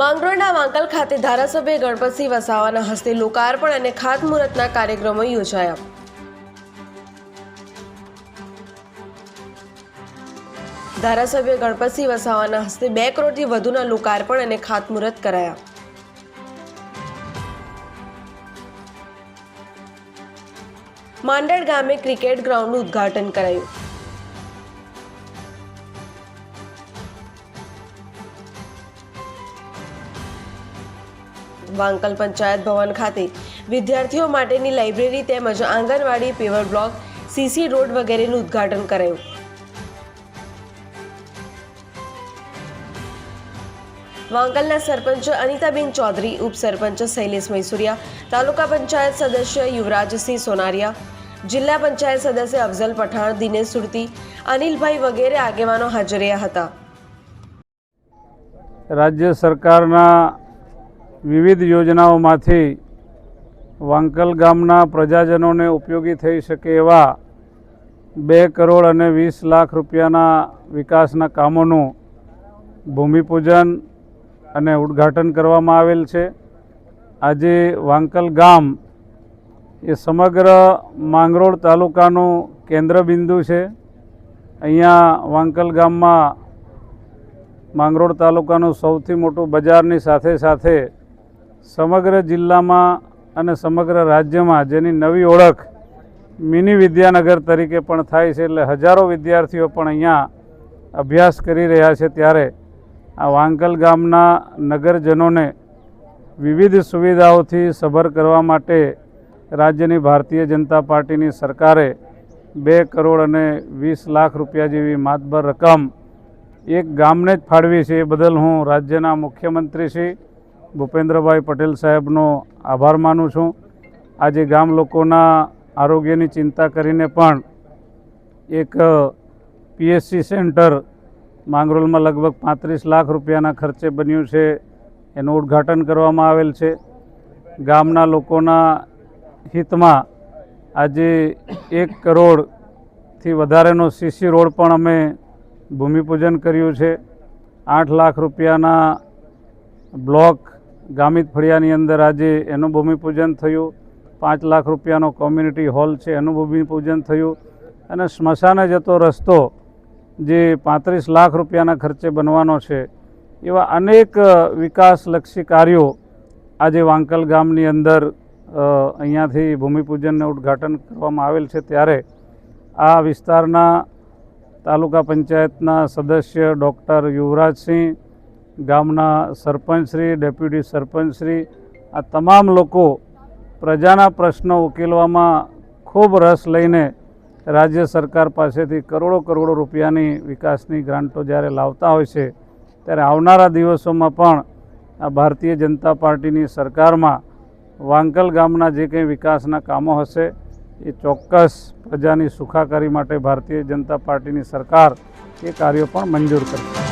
માંગરોળના વાંકલ ખાતે ધારાસભ્ય ગણપતસિંહ વસાવાના હસ્તે લોકાર્પણ અને ખાતમુહૂર્તના કાર્યક્રમો યોજાયા. ધારાસભ્ય ગણપતસિંહ વસાવાના હસ્તે બે કરોડથી વધુના લોકાર્પણ અને ખાતમુહૂર્ત કરાયા. માંડળ ગામે ક્રિકેટ ગ્રાઉન્ડનું ઉદ્ઘાટન કરાયું. વાંકલ પંચાયત ભવન ખાતે. વિદ્યાર્થીઓ માટેની લાઇબ્રેરી તેમજ anganwadi paver block CC road વગેરેનું ઉદ્ઘાટન કરાયું. વાંકલના સરપંચ અનિતાબેન ચૌધરી, ઉપસરપંચ શૈલેષ મૈસુરિયા, તાલુકા પંચાયત સદસ્ય યુવરાજસિંહ સોનારિયા, જિલ્લા પંચાયત સદસ્ય અફઝલ પઠાણ, દિનેશ સુરતી, અનિલભાઈ વગેરે આગેવાનો હાજર રહ્યા હતા. રાજ્ય સરકારના વિવિધ યોજનાઓમાંથી વાંકલ ગામના પ્રજાજનોને ઉપયોગી થઈ શકે એવા બે કરોડ અને વીસ લાખ રૂપિયાના વિકાસના કામોનું ભૂમિપૂજન અને ઉદ્ઘાટન કરવામાં આવેલ છે. આજે વાંકલ ગામ એ સમગ્ર માંગરોળ તાલુકાનું કેન્દ્રબિંદુ છે. અહીંયા વાંકલ ગામમાં માંગરોળ તાલુકાનું સૌથી મોટું બજારની સાથે સાથે સમગ્ર જિલ્લામાં અને સમગ્ર રાજ્યમાં જેની નવી ઓળખ મિની વિદ્યાનગર તરીકે પણ થાય છે એટલે હજારો વિદ્યાર્થીઓ પણ અહીંયા અભ્યાસ કરી રહ્યા છે ત્યારે આ વાંકલ ગામના નગરજનોને વિવિધ સુવિધાઓથી સભર કરવા માટે રાજ્યની ભારતીય જનતા પાર્ટીની સરકારે બે કરોડ અને વીસ લાખ રૂપિયા જેવી માતબર રકમ એક ગામને જ ફાળવી છે. એ બદલ હું રાજ્યના મુખ્યમંત્રી શ્રી ભૂપેન્દ્રભાઈ પટેલ સાહેબનો આભાર માનું છું. આજે ગામ લોકોના આરોગ્યની ચિંતા કરીને પણ એક પીએસસી સેન્ટર માંગરોલમાં લગભગ પાંત્રીસ લાખ રૂપિયાના ખર્ચે બન્યું છે. એનું ઉદ્ઘાટન કરવામાં આવેલ છે. ગામના લોકોના હિતમાં આજે એક કરોડથી વધારેનો સીસી રોડ પણ અમે ભૂમિપૂજન કર્યું છે. આઠ લાખ રૂપિયાના બ્લોક ગામિત ફળિયાની અંદર આજે એનું ભૂમિપૂજન થયું. પાંચ લાખ રૂપિયાનો કોમ્યુનિટી હોલ છે એનું ભૂમિપૂજન થયું. અને સ્મશાને જતો રસ્તો જે પાંત્રીસ લાખ રૂપિયાના ખર્ચે બનવાનો છે, એવા અનેક વિકાસલક્ષી કાર્યો આજે વાંકલ ગામની અંદર અહીંયાથી ભૂમિપૂજનને ઉદ્ઘાટન કરવામાં આવેલ છે. ત્યારે આ વિસ્તારના તાલુકા પંચાયતના સદસ્ય ડૉક્ટર યુવરાજસિંહ ગામના સરપંચશ્રી ડેપ્યુટી સરપંચશ્રી આ તમામ લોકો પ્રજાના પ્રશ્નો ઉકેલવામાં ખૂબ રસ લઈને રાજ્ય સરકાર પાસેથી કરોડો કરોડો રૂપિયાની વિકાસની ગ્રાન્ટો જ્યારે લાવતા હોય છે, ત્યારે આવનારા દિવસોમાં પણ આ ભારતીય જનતા પાર્ટીની સરકારમાં વાંકલ ગામના જે કંઈ વિકાસના કામો હશે, એ ચોક્કસ પ્રજાની સુખાકારી માટે ભારતીય જનતા પાર્ટીની સરકાર એ કાર્યો પણ મંજૂર કરશે